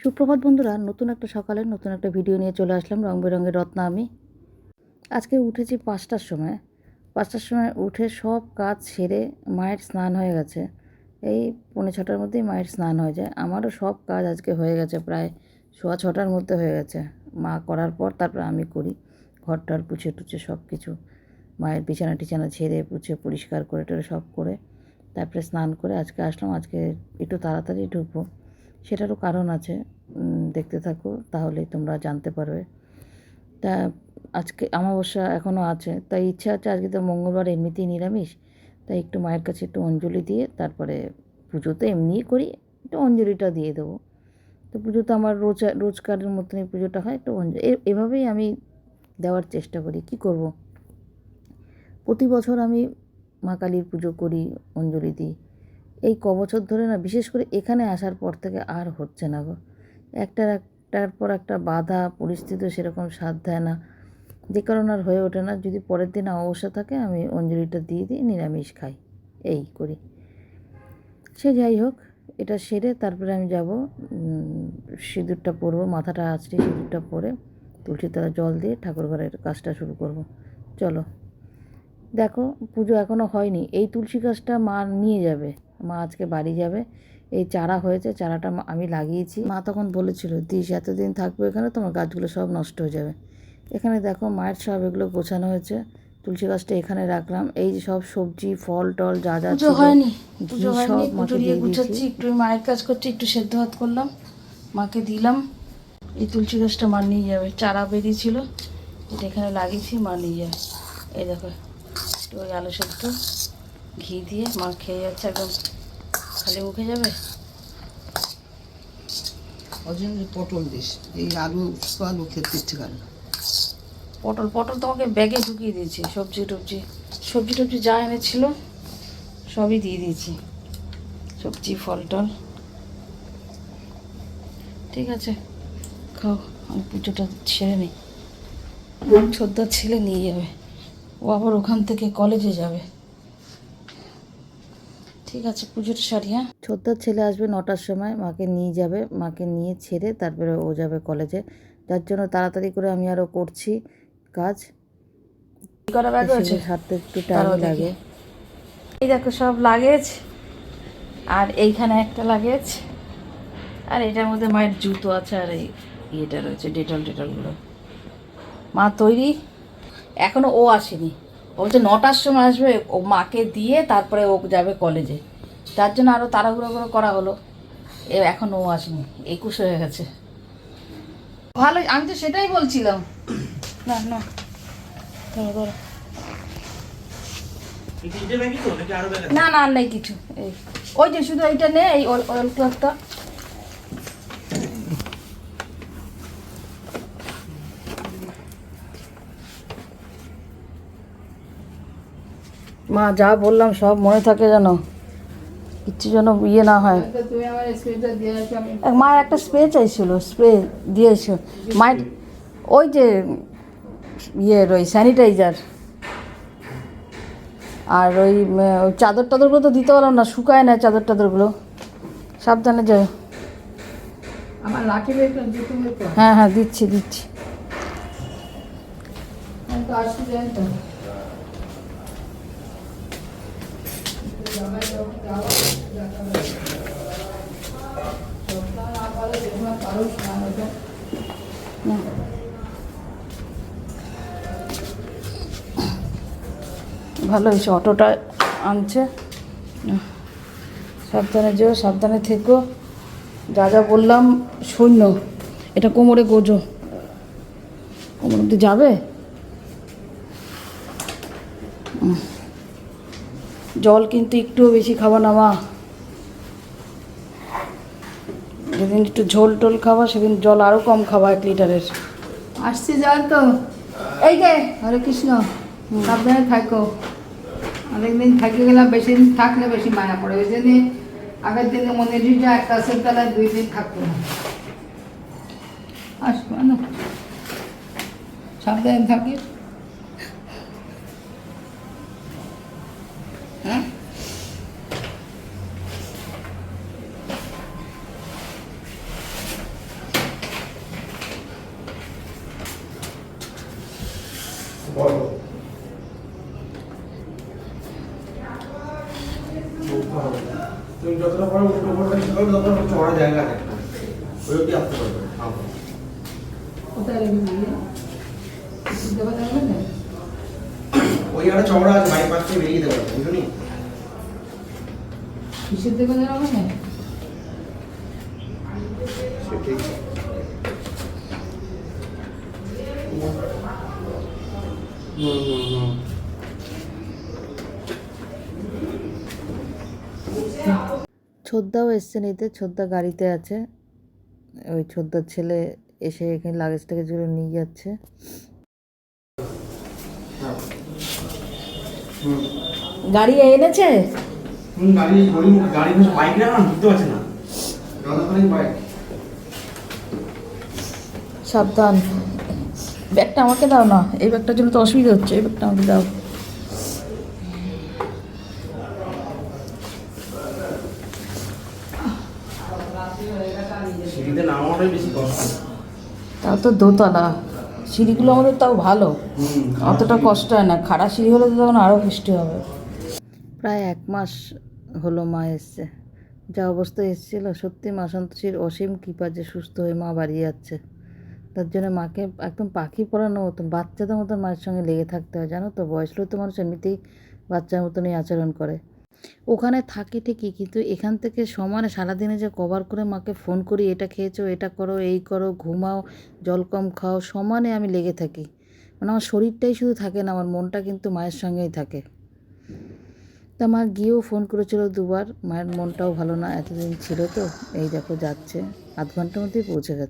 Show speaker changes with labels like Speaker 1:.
Speaker 1: সুপ্রভাত বন্ধুরা, নতুন একটা সকালে নতুন একটা ভিডিও নিয়ে চলে আসলাম রং বেরঙের রত্না আমি। আজকে উঠেছি পাঁচটার সময়। পাঁচটার সময় উঠে সব কাজ সেরে মায়ের স্নান হয়ে গেছে। এই পৌনে ছটার মধ্যেই মায়ের স্নান হয়ে যায়। আমারও সব কাজ আজকে হয়ে গেছে প্রায় সোয়া ছটার মধ্যে হয়ে গেছে। মা করার পর তারপর আমি করি। ঘর টর পুছে টুছে সব কিছু। মায়ের বিছানা টিছানা ছেড়ে, পুছে, পরিষ্কার করে টরে সব করে, তারপরে স্নান করে আজকে আসলাম। আজকে একটু তাড়াতাড়ি ঢুকবো। সেটারও কারণ আছে দেখতে থাকো তাহলেই তোমরা জানতে পারবে। তা আজকে অমাবস্যা এখনও আছে, তাই ইচ্ছা আছে আজকে তো মঙ্গলবার এমনিতেই নিরামিষ, তাই একটু মায়ের কাছে একটু অঞ্জলি দিয়ে তারপরে পুজো তো এমনিই করি, একটু অঞ্জলিটা দিয়ে দেবো। তো পুজো তো আমার রোজ, রোজকারের মতনই পুজোটা হয়, একটু অঞ্জলি এভাবেই আমি দেওয়ার চেষ্টা করি, কি করব? প্রতি বছর আমি মা কালীর পুজো করি, অঞ্জলি দিই। এই ক বছর ধরে না, বিশেষ করে এখানে আসার পর থেকে আর হচ্ছে না গো। একটার একটার পর একটা বাধা, পরিস্থিতি সেরকম সাথ দেয় না। যে কারণে আর হয়ে ওঠে না। যদি পরের দিন অবসর থাকে, আমি অঞ্জলিটা দিয়ে দিই, নিরামিষ খাই। এই করি। সে যাই হোক, এটা সেরে তারপরে আমি যাব সিঁদুরটা পরবো, মাথাটা আঁচড়ে সিঁদুরটা পরে তুলসী তলা জল দিয়ে ঠাকুর ঘরের কাজটা শুরু করব। চলো। দেখো, পুজো এখনও হয়নি। এই তুলসী গাছটা মা নিয়ে যাবে। মা আজকে বাড়ি যাবে। এই চারা হয়েছে চারাটা আমি লাগিয়েছি। মা তখন বলেছিল দিস এতদিন থাকবে এখানে তোমার গাছগুলো সব নষ্ট হয়ে যাবে। এখানে দেখো মায়ের সব এগুলো গোছানো হয়েছে। তুলসী গাছটা এখানে রাখলাম। এই যে সব সবজি ফল টল যা যা
Speaker 2: পুজো হয়নি পুজো
Speaker 1: সব
Speaker 2: হয়নি পুজো
Speaker 1: দিয়ে
Speaker 2: দিয়ে গুছাচ্ছি একটু মায়ের কাজ করছি একটু সেদ্ধ ভাত করলাম মাকে দিলাম। এই তুলসী গাছটা মা নিয়ে যাবে। চারা বেরিয়েছিল এটা এখানে লাগিয়েছি মা নিয়ে যাবে। এই দেখো একটু ওই আলু সেদ্ধ। ঘি দিয়ে মা খেয়ে যাচ্ছে একদম খালি মুখে যাবে?
Speaker 3: ওই জন্য পটল দিস এই আলু আলু খেতে ইচ্ছে করে না।
Speaker 2: পটল পটল তোমাকে ব্যাগে ঢুকিয়ে দিয়েছি সবজি টবজি। সবজি টবজি যা এনেছিল সবই দিয়ে দিয়েছি। সবজি ফল টল। ঠিক আছে খাও আমি পুজোটা ছেড়ে নিই। ছোদ্দার ছেলে নিয়ে যাবে। ও আবার ওখান থেকে কলেজে যাবে। ঠিক আছে পুজোর শাড়ি হ্যাঁ?
Speaker 1: ছোট্টার ছেলে আসবে নটার সময় মাকে নিয়ে যাবে মাকে নিয়ে ছেড়ে তারপরে ও যাবে কলেজে। যার জন্য তাড়াতাড়ি করে আমি আরও করছি কাজ। সারতে একটু টাইম লাগে।
Speaker 2: এই দেখো সব লাগেজ আর এইখানে একটা লাগেজ আর এটার মধ্যে মায়ের জুতো আছে আর এই ইয়েটা রয়েছে ডেটল ডেটলগুলো মা তৈরি? এখনও ও আসেনি। বলছে নটার সময় আসবে ও মাকে দিয়ে তারপরে ও যাবে কলেজে তার জন্য আরও তাড়াহুড়ো করে করা হলো। এ এখন ও আসেনি একুশ হয়ে গেছে। ভালো আমি তো সেটাই বলছিলাম। না না। ধরো ধরো। না না আর নেই কিছু। এই ওই যে শুধু এইটা নে এই অয়েল ক্লথটা মা যা বললাম সব মনে থাকে যেন। কিচ্ছু যেন ইয়ে না হয়। এক মায়ের একটা স্প্রে চাইছিল স্প্রে দিয়েছিল মায়ের ওই যে ইয়ের ওই স্যানিটাইজার আর ওই চাদর টাদরগুলো তো দিতে পারলাম না শুকায় না চাদর টাদরগুলো। সাবধানে যায়
Speaker 3: আমার লাঠি
Speaker 2: হ্যাঁ হ্যাঁ দিচ্ছি দিচ্ছি। ভালো হয়েছে, অটোটা আনছে। সাবধানে যেও, সাবধানে থেকো। যা যা বললাম, শূন্য। এটা কোমরে গোজো। কোমর অব্দি যাবে? জল কিন্তু একটুও বেশি খাবা না মা। যেদিন একটু ঝোল টোল খাবা সেদিন জল আরও কম খাবা এক লিটারের।
Speaker 3: আসছি যান তো। এই যে হরে কৃষ্ণ সাবধানে থাকো। অনেকদিন থাকি গেলাম বেশি দিন থাকলে বেশি মায়া পড়ে। ওই জন্যে আগের দিনে মনে যা একটা গাছের তলায় দুই দিন থাকতো না। আসব না। সাবধানে থাকি। হ্যাঁ?
Speaker 4: বলো। তুমি যতটা পারো উঠে পড়বে সেভাবে ততটা চড়া জায়গা আছে। ওই অব্দি আসতে পারবে?
Speaker 3: কোথায়
Speaker 4: ওই একটা চওড়া আছে বাইপাস থেকে বেরিয়ে যেতে পারবে বুঝলি?
Speaker 3: কিসের দেবে না?
Speaker 4: সেটাই
Speaker 1: ছোদ্দাও এসছে নিতে ছোদ্দা গাড়িতে আছে। ওই ছোদ্দার ছেলে এসে এখানে লাগেজটাকে জুড়ে নিয়ে যাচ্ছে।
Speaker 2: গাড়ি এনেছে?
Speaker 4: গাড়ি গাড়ি বাইক না না বুঝতে পারছি না। বাইক
Speaker 2: সাবধান। ব্যাগটা আমাকে দাও না এই ব্যাগটার জন্য তো অসুবিধা হচ্ছে এই ব্যাগটা আমাকে দাও। তাও তো দোতলা সিঁড়িগুলো আমাদের তাও ভালো অতটা কষ্ট হয় না খাড়া সিঁড়ি হলে তো তখন আরও বৃষ্টি হবে।
Speaker 1: প্রায় এক মাস হলো মা এসছে যা অবস্থা এসেছিল সত্যি মা সন্তোষীর অসীম কৃপা যে সুস্থ হয়ে মা বাড়িয়ে যাচ্ছে। তার জন্য মাকে একদম পাখি পড়ানোর মতন, বাচ্চাদের মতন মায়ের সঙ্গে লেগে থাকতে হয়, জানো তো? বয়স হলে তো মানুষ এমনিতেই বাচ্চার মতনই আচরণ করে। ওখানে থাকি ঠিকই, কিন্তু এখান থেকে সমানে সারাদিনে যে কভার করে মাকে ফোন করি, এটা খেয়েছো, এটা করো, এই করো, ঘুমাও, জল কম খাও, সমানে আমি লেগে থাকি। মানে আমার শরীরটাই শুধু থাকে না, আমার মনটা কিন্তু মায়ের সঙ্গেই থাকে। তা মা গিয়েও ফোন করেছিল দুবার, মায়ের মনটাও ভালো না, এতদিন ছিল তো, এই দেখো যাচ্ছে, আধ ঘণ্টার মধ্যেই পৌঁছে গেছে।